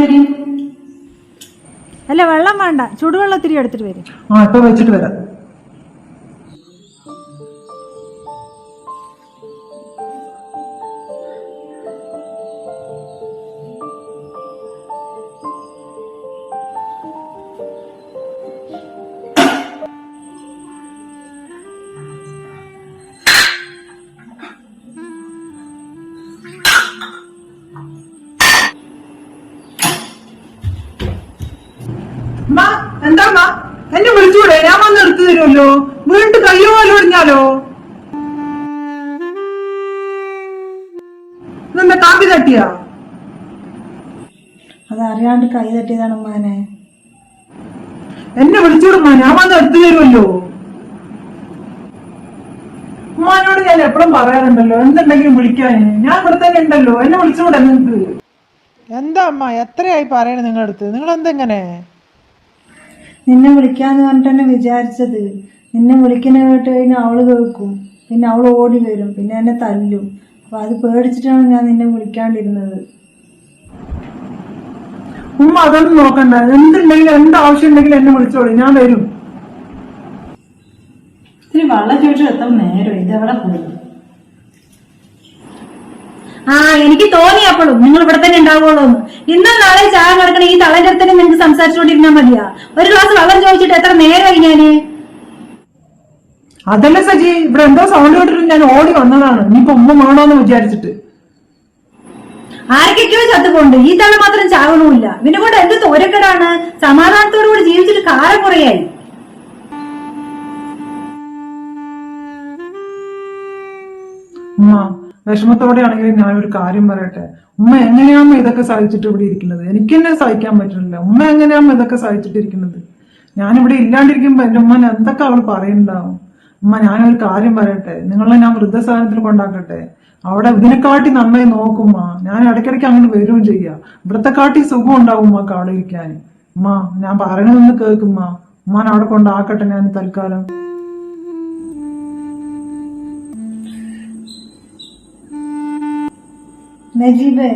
വരും. അല്ല വെള്ളം വേണ്ട. ചൂടുവെള്ളം ഒത്തിരി എടുത്തിട്ട് വരും. ആ ഇപ്പൊ വെച്ചിട്ട് വരാം. വീണ്ടും കയ്യോ ഒടിഞ്ഞാലോ? ഇതെന്താ കാപ്പി തട്ടിയാ? അതറിയാണ്ട് കൈ തട്ടിയതാണ് ഉമ്മാനെ. എന്നെ വിളിച്ചൂടുമ്മ ഞാൻ വന്ന് എടുത്തു തരുമല്ലോ. ഉമ്മാനോട് ഞാൻ എപ്പോഴും പറയാറുണ്ടല്ലോ എന്തുണ്ടെങ്കിലും വിളിക്കാൻ? ഞാൻ ഇവിടെ തന്നെ ഉണ്ടല്ലോ. എന്നെ വിളിച്ചുകൂടെ നിങ്ങൾക്ക് എന്താ അമ്മ? എത്രയായി പറയണേ നിങ്ങളടുത്ത്? അടുത്ത് നിങ്ങൾ എന്തെങ്ങനെ നിന്നെ വിളിക്കാന്ന് പറഞ്ഞിട്ട് തന്നെ വിചാരിച്ചത്. നിന്നെ വിളിക്കുന്ന കേട്ട് കഴിഞ്ഞാൽ അവൾ കേൾക്കും. പിന്നെ അവൾ ഓടി വരും. പിന്നെ എന്നെ തല്ലും. അപ്പൊ അത് പേടിച്ചിട്ടാണ് ഞാൻ നിന്നെ വിളിക്കാണ്ടിരുന്നത്. ഉമ്മ അതൊന്നും നോക്കണ്ട. എന്തുണ്ടെങ്കിലും എന്ത് ആവശ്യം ഉണ്ടെങ്കിലും എന്നെ വിളിച്ചോളൂ. ഞാൻ വരും. ഇത്തിരി വെള്ളം ചോദിച്ചു എത്ര നേരം ഇതെവിടെ പോയി? ആ എനിക്ക് തോന്നി അപ്പോഴും. നിങ്ങൾ ഇവിടെ തന്നെ ഉണ്ടാവുള്ളൂ എന്ന്. ഇന്നും നാളെ ചായ കിടക്കണ ഈ തളന്റെ അടുത്തന്നെ നിങ്ങൾക്ക് സംസാരിച്ചുകൊണ്ടിരുന്നാൽ മതിയാ. ഒരു ഗ്ലാസ് വെള്ളം ചോദിച്ചിട്ട് എത്ര നേരമായി ഞാൻ? അതല്ല സജി? ഇവിടെ എന്തോ സൗണ്ട് കേട്ടിട്ട് ഞാൻ ഓടി വന്നതാണ്. ഇനിയിപ്പോ ഉമ്മ വേണോന്ന് വിചാരിച്ചിട്ട്. ആരൊക്കെയോ ചത്തുപോണ്ട് ഈ തവണ മാത്രം ചാവണമില്ല. പിന്നെ കൊണ്ട് എന്ത് തോരക്കേടാണ്? സമാധാനത്തോടുകൂടി ജീവിച്ചിട്ട് കാലം കുറയായി. ഉമ്മ വിഷമത്തോടെ ആണെങ്കിലും ഞാൻ ഒരു കാര്യം പറയട്ടെ. ഉമ്മ എങ്ങനെയാമ്മ ഇതൊക്കെ സഹിച്ചിട്ട് ഇവിടെ ഇരിക്കുന്നത്? എനിക്ക് തന്നെ സഹിക്കാൻ പറ്റുന്നില്ല. ഉമ്മ എങ്ങനെയാമ്മ ഇതൊക്കെ സഹിച്ചിട്ടിരിക്കുന്നത്? ഞാനിവിടെ ഇല്ലാണ്ടിരിക്കുമ്പോ എന്റെ ഉമ്മ എന്തൊക്കെ അവൾ പറയുന്നുണ്ടാവും? ഉമ്മ ഞാനൊരു കാര്യം പറയട്ടെ? നിങ്ങളെ ഞാൻ വൃദ്ധസാധനത്തിൽ കൊണ്ടാക്കട്ടെ? അവിടെ ഇതിനെക്കാട്ടി നന്നായി നോക്കുമ്മ ഞാൻ ഇടയ്ക്കിടയ്ക്ക് അങ്ങോട്ട് വരികയും ചെയ്യാ. ഇവിടത്തെ കാട്ടി സുഖം ഉണ്ടാവും ഉമ്മക്ക് അവിടെ ഇരിക്കാൻ. ഉമ്മ ഞാൻ പറയണതൊന്ന് കേൾക്കുമ്മ ഉമ്മാൻ അവിടെ കൊണ്ടാക്കട്ടെ ഞാൻ തൽക്കാലം. നജീബേ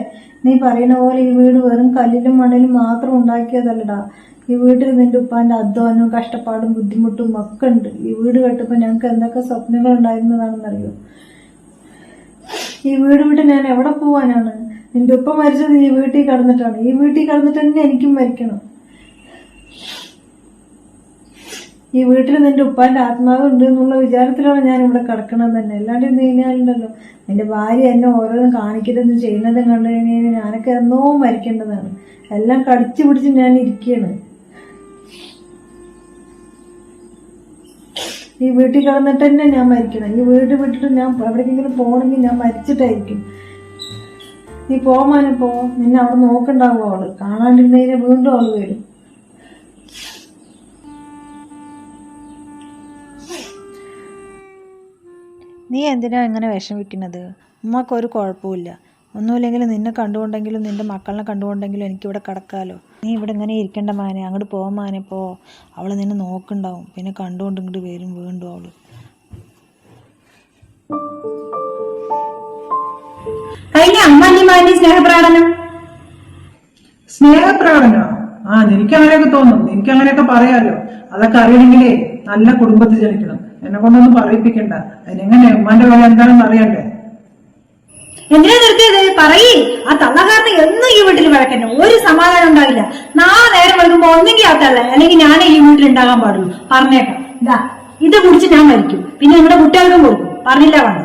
നീ പറയുന്ന പോലെ ഈ വീട് വെറും കല്ലിലും മണലും മാത്രം ഉണ്ടാക്കിയതല്ലടാ. ഈ വീട്ടിൽ നിന്റെ ഉപ്പാന്റെ അധ്വാനവും കഷ്ടപ്പാടും ബുദ്ധിമുട്ടും ഒക്കെ ഉണ്ട്. ഈ വീട് കെട്ടപ്പോ ഞങ്ങൾക്ക് എന്തൊക്കെ സ്വപ്നങ്ങൾ ഉണ്ടായിരുന്നതാണെന്നറിയോ? ഈ വീട് വിട്ട് ഞാൻ എവിടെ പോവാനാണ്? നിന്റെ ഉപ്പ മരിച്ചത് ഈ വീട്ടിൽ കടന്നിട്ടാണ്. ഈ വീട്ടിൽ കടന്നിട്ട് തന്നെ എനിക്കും മരിക്കണം. ഈ വീട്ടിൽ നിന്റെ ഉപ്പാന്റെ ആത്മാവ് ഉണ്ട് എന്നുള്ള വിചാരത്തിലാണ് ഞാൻ ഇവിടെ കിടക്കണം തന്നെ. അല്ലാണ്ട് ഇന്ന് കഴിഞ്ഞാലുണ്ടല്ലോ നിന്റെ ഭാര്യ എന്നെ ഓരോന്നും കാണിക്കരുതെന്ന് ചെയ്യുന്നതും കണ്ടു കഴിഞ്ഞാൽ ഞാനൊക്കെ എന്നോ മരിക്കേണ്ടതാണ്. എല്ലാം കടിച്ചു പിടിച്ച് ഞാൻ ഇരിക്കുകയാണ്. ഈ വീട്ടിൽ കിടന്നിട്ട് തന്നെ ഞാൻ മരിക്കണം. ഈ വീട് വിട്ടിട്ട് ഞാൻ എവിടേക്കെങ്കിലും പോകണമെങ്കിൽ ഞാൻ മരിച്ചിട്ടായിരിക്കും. നീ പോമാനെ പോ. നിന്നെ അവിടെ നോക്കണ്ടാവും അവൾ. കാണാണ്ടിരുന്നതിനെ വീണ്ടും അവൾ വരും. നീ എന്തിനാ ഇങ്ങനെ വിഷം വിൽക്കുന്നത് ഉമ്മക്കൊരു കുഴപ്പമില്ല ഒന്നുമില്ലെങ്കിലും നിന്നെ കണ്ടുകൊണ്ടെങ്കിലും നിന്റെ മക്കളെ കണ്ടുകൊണ്ടെങ്കിലും എനിക്കിവിടെ കിടക്കാമല്ലോ നീ ഇവിടെ ഇങ്ങനെ ഇരിക്കേണ്ട മാനെ. അങ്ങോട്ട് പോകാൻ മാനെ പോ. അവൾ നിന്നെ നോക്കുന്നുണ്ടാവും. പിന്നെ കണ്ടുകൊണ്ട് ഇങ്ങോട്ട് വരും വീണ്ടും അവൾ. കഴിഞ്ഞ ആ എനിക്ക് അങ്ങനെയൊക്കെ തോന്നും. എനിക്ക് അങ്ങനെയൊക്കെ പറയാലോ. അതൊക്കെ അറിയണമെങ്കിലേ നല്ല കുടുംബത്തിൽ ജനിക്കണം. എന്നെ കൊണ്ടൊന്നും പറയിപ്പിക്കണ്ട. അതിനെങ്ങനെ ഉമ്മാന്റെ വില എന്താണെന്ന് അറിയണ്ടേ? എന്തിനാ നിർത്തിയത്? പറയേ. ആ തള്ളക്കാരന് എന്നും ഈ വീട്ടിൽ വഴക്കന്നെ ഒരു സമാധാനം ഉണ്ടാവില്ല. നാളെ നേരം വരുമ്പോ ഒന്നെങ്കിൽ ആ തള്ള അല്ലെങ്കിൽ ഞാനേ ഈ വീട്ടിൽ ഉണ്ടാകാൻ പാടുള്ളൂ. പറഞ്ഞേക്കാം. ഇതാ ഇത് കുടിച്ച് ഞാൻ മരിക്കും. പിന്നെ നിങ്ങളുടെ കുട്ടികൾക്കും കൊടുക്കും. പറഞ്ഞില്ല വേണ്ട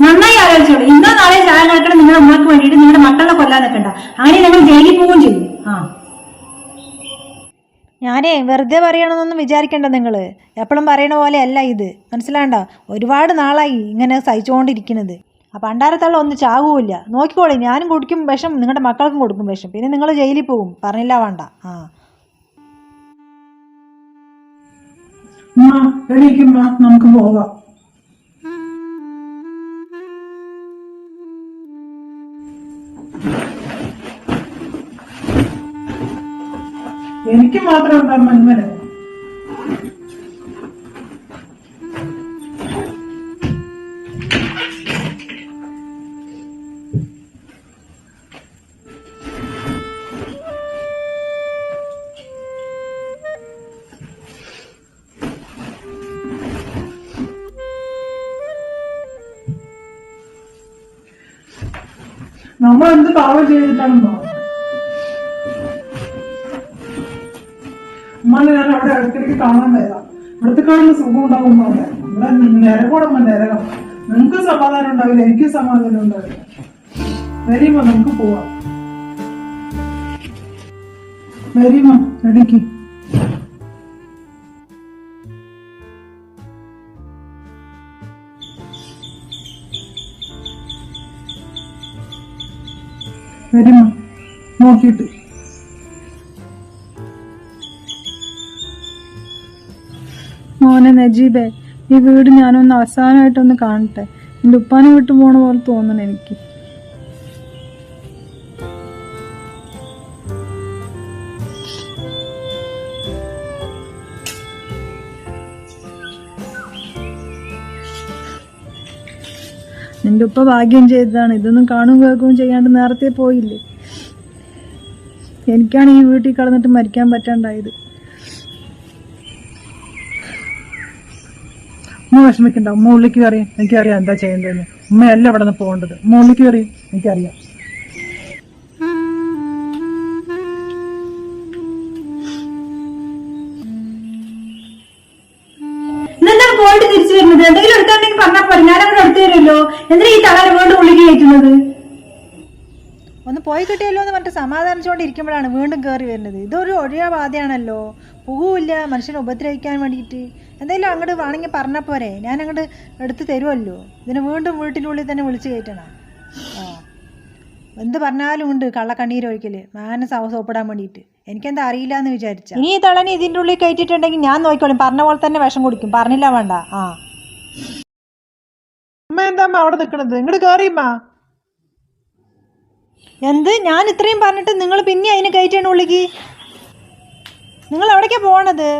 നന്നായി ആലോചിച്ചോളൂ. ഇന്നോ നാളെ ചായ നടക്കണം നിങ്ങളുടെ ഉമ്മക്ക് വേണ്ടിയിട്ട് നിങ്ങളുടെ മക്കളെ കൊല്ലാൻ നിൽക്കണ്ട. അങ്ങനെ ഞങ്ങൾ ജയിലിൽ പോവുകയും ചെയ്യും. ആ. ഞാനേ വെറുതെ പറയണമെന്നൊന്നും വിചാരിക്കണ്ട നിങ്ങൾ എപ്പോഴും പറയണ പോലെ അല്ല ഇത്. മനസ്സിലാണ്ട ഒരുപാട് നാളായി ഇങ്ങനെ സഹിച്ചുകൊണ്ടിരിക്കുന്നത് ആ പണ്ടാരത്തള്ള ഒന്ന് ചാകുമില്ല നോക്കിക്കോളി ഞാനും കുടിക്കും വിഷം നിങ്ങളുടെ മക്കൾക്കും കൊടുക്കും വിഷം. പിന്നെ നിങ്ങൾ ജയിലിൽ പോകും. പറഞ്ഞില്ല വേണ്ട. ആ. എനിക്ക് മാത്രം ഉണ്ടാകും ഇങ്ങനെ നമ്മൾ എന്ത് പാവം ചെയ്തിട്ടാണെന്നോ ഉമ്മാനെ ഞാൻ അവിടെ അടുത്തിടയ്ക്ക് കാണാൻ വരാം. ഇവിടുത്തെ കാണുന്ന സുഖം ഉണ്ടാവും ഇവിടെ നരകോടമ്മ നരകം നിങ്ങൾക്ക് സമാധാനം ഉണ്ടാവില്ല എനിക്ക് സമാധാനം ഉണ്ടാവില്ല. വരീമ നമുക്ക് പോവാം. വരീമ എടിക്ക് വരീമ നോക്കിയിട്ട്. മോനെ നജീബേ ഈ വീട് ഞാനൊന്ന് അവസാനമായിട്ടൊന്ന് കാണട്ടെ. എന്റെ ഉപ്പാനെ വിട്ടു പോണ പോലെ തോന്നണം എനിക്ക്. നിന്റെ ഉപ്പ ഭാഗ്യം ചെയ്തതാണ്. ഇതൊന്നും കാണുകയും കേൾക്കുകയും ചെയ്യാണ്ട് നേരത്തെ പോയില്ലേ? എനിക്കാണ് ഈ വീട്ടിൽ കളന്നിട്ട് മരിക്കാൻ പറ്റാണ്ടായത്. ഉമ്മ വിഷമിക്കണ്ട. ഉമ്മ ഉള്ളിക്ക് കയറി. എനിക്കറിയാം എന്താ ചെയ്യേണ്ടതെന്ന്. ഉമ്മയല്ല ഇവിടെ നിന്ന് പോകേണ്ടത്. ഉമ്മ ഉള്ളിക്ക് കയറി. എനിക്കറിയാം. വരുന്നത് എന്തെങ്കിലും എടുക്കാണ്ടെങ്കിൽ പറഞ്ഞാൽ പോരെ. ഞാനവിടെ എടുത്തു തരുമല്ലോ. എന്തിനാ ഈ തളരെ വീണ്ടും ഉള്ളിൽ കയറ്റുന്നത് ഒന്ന് പോയി കിട്ടിയല്ലോ എന്ന് പറഞ്ഞിട്ട് സമാധാനിച്ചുകൊണ്ടിരിക്കുമ്പോഴാണ് വീണ്ടും കയറി വരുന്നത്. ഇതൊരു ഒഴിയാ ബാധയാണല്ലോ പുകുമില്ല മനുഷ്യനെ ഉപദ്രവിക്കാൻ വേണ്ടിയിട്ട്. എന്തെങ്കിലും അങ്ങോട്ട് വേണമെങ്കിൽ പറഞ്ഞാൽ പോരെ. ഞാൻ അങ്ങോട്ട് എടുത്ത് തരുമല്ലോ. ഇതിന് വീണ്ടും വീട്ടിനുള്ളിൽ തന്നെ വിളിച്ചു കയറ്റണം. ആ. എന്ത് പറഞ്ഞാലും ഉണ്ട് കള്ളക്കണ്ണീരൊഴിക്കൽ മാന സോപ്പിടാൻ വേണ്ടിയിട്ട്. എനിക്കെന്താ അറിയില്ല എന്ന് വിചാരിച്ച. ഇനി ഈ തളനി ഇതിന്റെ ഉള്ളിൽ കയറ്റിയിട്ടുണ്ടെങ്കിൽ ഞാൻ നോക്കിക്കോളും. പറഞ്ഞ പോലെ തന്നെ വിഷം കുടിക്കും. പറഞ്ഞില്ല വേണ്ട. ആ. ഉമ്മ എന്താ അമ്മ അവിടെ നിൽക്കണത് ഇങ്ങോട്ട് കയറിയമ്മ എന്ത്? ഞാൻ ഇത്രയും പറഞ്ഞിട്ട് നിങ്ങൾ പിന്നെ അതിന് കയറ്റാണ് ഉള്ളിക്ക്? നിങ്ങൾ എവിടേക്കാ പോണത്?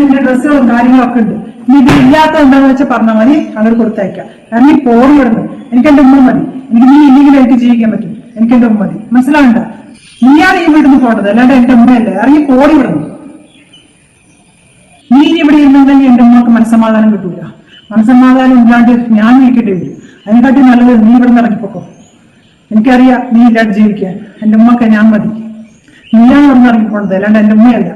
നിന്റെ ഡ്രസ്സുകളും കാര്യങ്ങളൊക്കെ ഉണ്ട്. ഇനി ഇത് ഇല്ലാത്ത എന്താന്ന് വെച്ചാൽ പറഞ്ഞാൽ മതി. അങ്ങോട്ട് കൊടുത്തയക്കാം. കാരണം പോറി വിടുന്നു എനിക്ക് എന്റെ ഉമ്മ മതി. എനിക്ക് നീ ഇല്ലെങ്കിൽ എനിക്ക് ജീവിക്കാൻ പറ്റും. എനിക്ക് എന്റെ ഉമ്മ മതി. മനസ്സിലാവണ്ട? നീയാണ് ഈ വീട്ടിൽ പോകേണ്ടത്. അല്ലാണ്ട് എന്റെ ഉമ്മയല്ലേ? ഇറങ്ങി പോറി വിടുന്നു നീ ഇനി ഇവിടെ ഇരുന്നുണ്ടെങ്കിൽ എന്റെ ഉമ്മക്ക് മനസ്സമാധാനം കിട്ടൂല. മനസ്സമാധാനം ഇല്ലാണ്ട് ഞാൻ നീക്കേണ്ടി വരും അതിനെക്കാട്ടി നല്ലത് നീ ഇവിടെ നിന്ന് ഇറങ്ങിപ്പോക്കോ. എനിക്കറിയാം നീ ഇല്ലാണ്ട് ജീവിക്കാൻ. എന്റെ ഉമ്മക്ക് ഞാൻ മതി. നീയാണ് ഇവിടെ നിന്ന് ഇറങ്ങിപ്പോണത് അല്ലാണ്ട് എന്റെ ഉമ്മയല്ല.